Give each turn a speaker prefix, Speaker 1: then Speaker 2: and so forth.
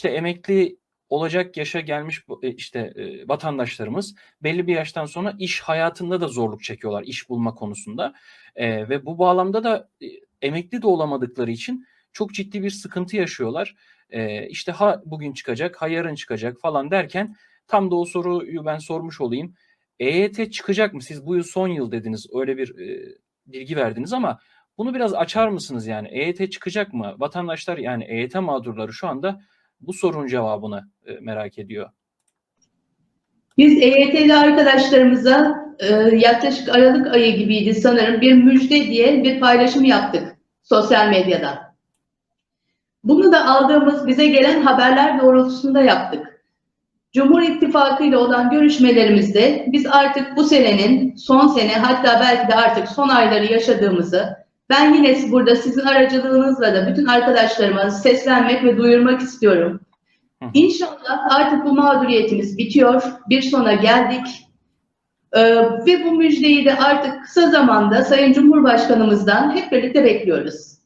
Speaker 1: işte emekli olacak yaşa gelmiş e, işte e, vatandaşlarımız belli bir yaştan sonra iş hayatında da zorluk çekiyorlar iş bulma konusunda E, ve bu bağlamda da emekli de olamadıkları için çok ciddi bir sıkıntı yaşıyorlar. E, işte ha bugün çıkacak ha yarın çıkacak falan derken tam da o soruyu ben sormuş olayım. EYT çıkacak mı? Siz bu yıl son yıl dediniz öyle bir bilgi verdiniz ama bunu biraz açar mısınız yani? EYT çıkacak mı? Vatandaşlar yani EYT mağdurları şu anda bu sorunun cevabını e, merak ediyor.
Speaker 2: Biz EYT'li arkadaşlarımıza e, yaklaşık Aralık ayı gibiydi sanırım bir müjde diye bir paylaşım yaptık sosyal medyada. Bunu da aldığımız bize gelen haberler doğrultusunda yaptık. Cumhur İttifakı ile olan görüşmelerimizde biz artık bu senenin son sene hatta belki de artık son ayları yaşadığımızı ben yine burada sizin aracılığınızla da bütün arkadaşlarıma seslenmek ve duyurmak istiyorum. İnşallah artık bu mağduriyetimiz bitiyor. Bir sona geldik. Ee, ve bu müjdeyi de artık kısa zamanda Sayın Cumhurbaşkanımızdan hep birlikte bekliyoruz.